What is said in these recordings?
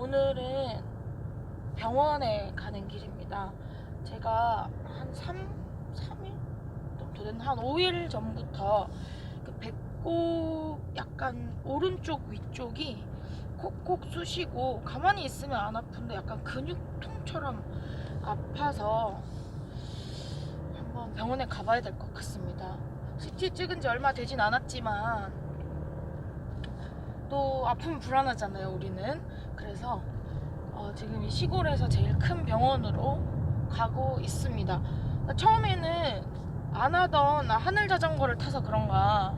오늘은 병원에 가는 길입니다. 제가 한 3, 3일? 정도 된, 한 5일 전부터 그 배꼽 약간 오른쪽 위쪽이 콕콕 쑤시고 가만히 있으면 안 아픈데 약간 근육통처럼 아파서 한번 병원에 가봐야 될 것 같습니다. CT 찍은 지 얼마 되진 않았지만 또 아프면 불안하잖아요, 우리는. 그래서 어, 지금 이 시골에서 제일 큰 병원으로 가고 있습니다. 처음에는 안 하던 나 하늘 자전거를 타서 그런가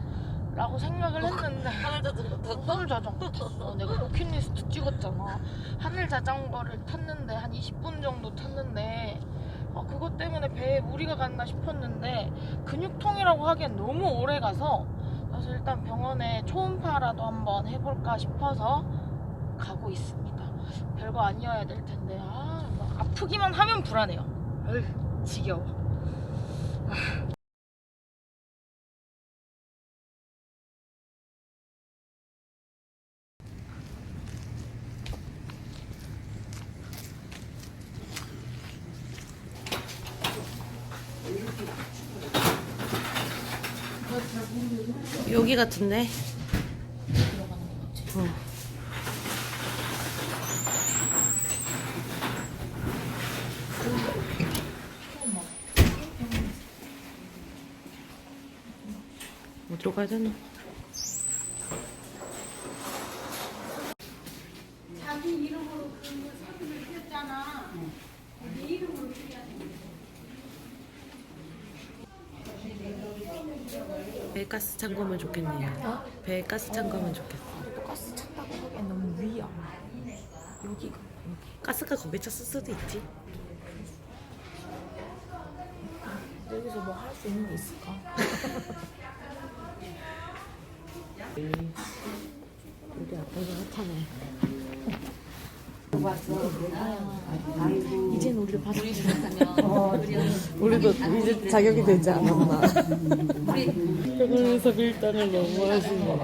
라고 생각을 했는데 하늘 자전거 탔어? 하늘 자전거 탔어. 내가 버킷리스트 찍었잖아. 하늘 자전거를 탔는데 한 20분 정도 탔는데 아, 그것 때문에 배에 무리가 갔나 싶었는데 근육통이라고 하기엔 너무 오래 가서 그래서 일단 병원에 초음파라도 한번 해볼까 싶어서 가고 있습니다. 별거 아니어야 될 텐데 아, 막 아프기만 하면 불안해요. 어휴, 지겨워. 여기 같은데? 되나? 자기 이름으로 그 사진을 띄었잖아. 내 이름으로 띄어야 돼. 배에 가스 찬 거면 좋겠네요. 배에 가스 찬 거면 좋겠어. 가스 찼다고 하기엔 너무 위야. 여기가. 가스가 거기에 찼을 수도 있지. 여기서 뭐 할 수 있는 게 있을까? 우리 아빠가 핫하네. 이젠 우리를 받아. 우리도 이제 자격이 되지 않았나. 병원에서 밀당을 너무 하시네.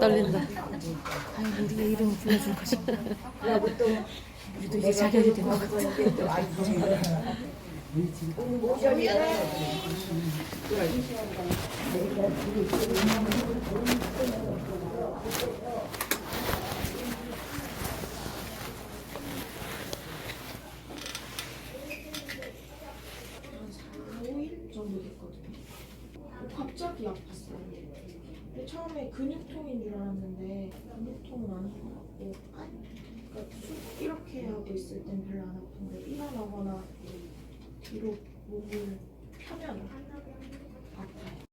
떨린다. 아니 우리의 이름을 불러줄 또 우리도 이제 자격이 된것 같아. 모자리야. 한 4, 5일 정도 됐거든요. 갑자기 아팠어요. 근데 처음에 근육통인 줄 알았는데 근육통은 아닌 것 같고 아, 그러니까 쑥 이렇게 하고 있을 땐 별로 안 아픈데 일어나거나 뒤로 몸을 펴면 아파요.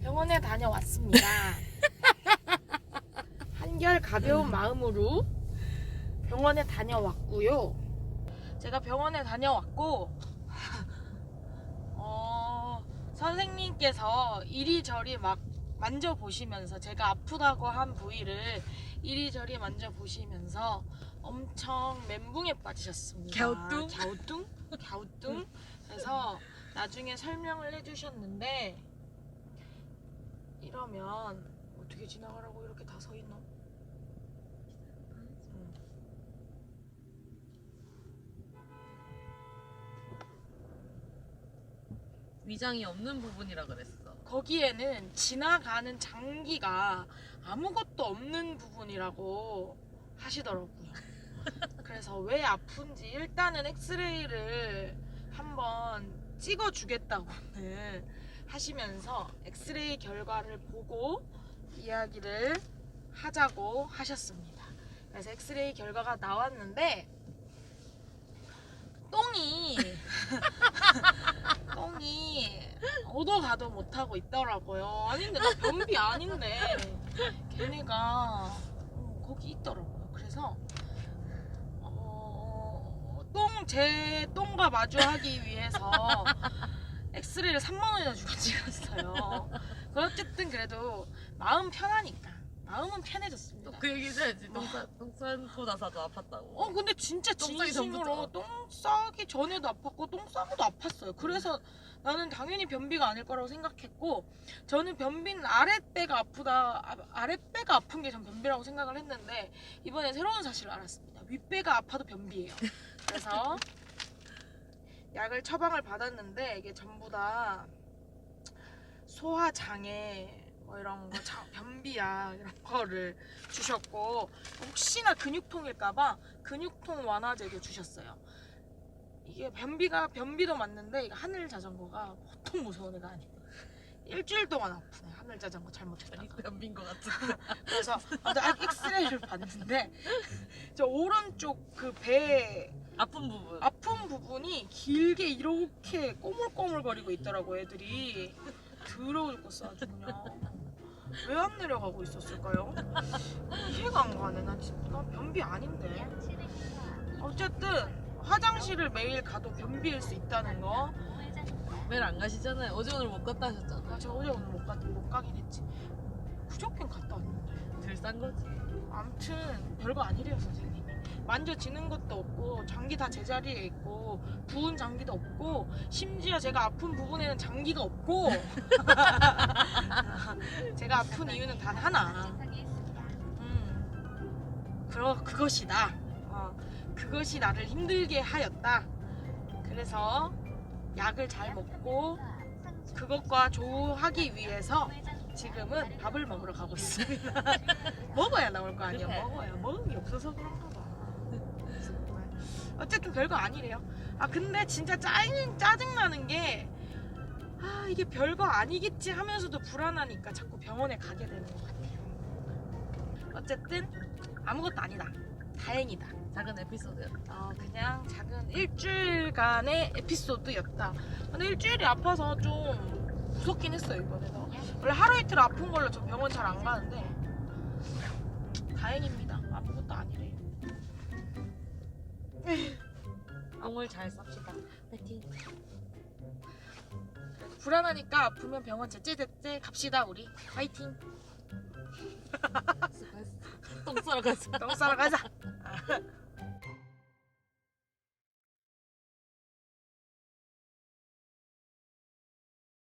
병원에 다녀왔습니다. 한결 가벼운 마음으로 병원에 다녀왔고요. 제가 병원에 다녀왔고 어, 선생님께서 이리저리 막 만져보시면서 제가 아프다고 한 부위를 이리저리 만져보시면서 엄청 멘붕에 빠지셨습니다. 갸우뚱? 갸우뚱? 갸우뚱? 그래서 나중에 설명을 해주셨는데 이러면 어떻게 지나가라고 이렇게 다 서 있노? 위장이 없는 부분이라 그랬어. 거기에는 지나가는 장기가 아무것도 없는 부분이라고 하시더라고요. 그래서 왜 아픈지 일단은 엑스레이를 한번 찍어주겠다고는 하시면서 엑스레이 결과를 보고 이야기를 하자고 하셨습니다. 그래서 엑스레이 결과가 나왔는데 똥이 똥이 오도 가도 못하고 있더라고요. 아닌데 나 변비 아닌데 걔네가 어, 거기 있더라고요. 그래서 어, 똥제 똥과 마주하기 위해서 엑스레이를 3만 원이나 주고 찍었어요. 그 어쨌든 그래도 마음 편하니까 마음은 편해졌습니다. 그 얘기 해야지. 똥싸 똥 싸고 나서도 아팠다고. 어 근데 진짜 똥 싸기 진심으로 전부터. 똥 싸기 전에도 아팠고 똥 싸고도 아팠어요. 그래서 나는 당연히 변비가 아닐 거라고 생각했고 저는 변비는 아랫배가 아프다 아, 아랫배가 아픈 게 전 변비라고 생각을 했는데 이번에 새로운 사실을 알았습니다. 윗배가 아파도 변비예요. 그래서 약을 처방을 받았는데 이게 전부 다 소화 장애 뭐 이런 거 자- 변비약 이런 거를 주셨고 혹시나 근육통일까봐 근육통 완화제도 주셨어요. 이게 변비가 변비도 맞는데 이게 하늘 자전거가 보통 무서운 애가 아니에요. 일주일 동안 아프네 하늘 자전거 잘못했다가 아니 변빈 거 같은. 그래서 아무튼 아, 엑스레이를 봤는데 저 오른쪽 그배 아픈 부분. 아픈 부분이 길게 이렇게 꼬물꼬물거리고 있더라고 애들이 더러워 죽겠어 아주 그냥 왜 안 내려가고 있었을까요? 이해가 안 가네 난 진짜 난 변비 아닌데 어쨌든 화장실을 매일 가도 변비일 수 있다는 거 매일 안 가시잖아요. 어제 오늘 못 갔다 하셨잖아요. 아, 제가 어제 오늘 못, 가, 못 가긴 했지 그저께는 갔다 왔는데 들싼 거지. 암튼 별거 아니래요 선생님이 만져지는 것도 없고 장기 다 제자리에 있고 부은 장기도 없고 심지어 제가 아픈 부분에는 장기가 없고 제가 아픈 이유는 단 하나 음, 그러, 그것이다 어, 그것이 나를 힘들게 하였다 그래서 약을 잘 먹고 그것과 조하기 위해서 지금은 밥을 먹으러 가고 있습니다. 먹어야 나올 거 아니야. 먹어야 먹은 게 없어서 그런가 봐. 어쨌든 별거 아니래요. 아 근데 진짜 짜증 짜증 나는 게. 아 이게 별거 아니겠지 하면서도 불안하니까 자꾸 병원에 가게 되는 것 같아요. 어쨌든 아무것도 아니다. 다행이다. 작은 에피소드였다. 어, 그냥 작은 일주일간의 에피소드였다. 근데 일주일이 아파서 좀 무섭긴 했어요 이번에도. 원래 하루 이틀 아픈 걸로 저 병원 잘 안 가는데 다행입니다. 아무것도 아니래요. 똥을 잘 쌉시다. 파이팅. 불안하니까 아프면 병원 제째제째 갑시다 우리. 화이팅. 똥 싸러 가자. 똥 싸러 가자.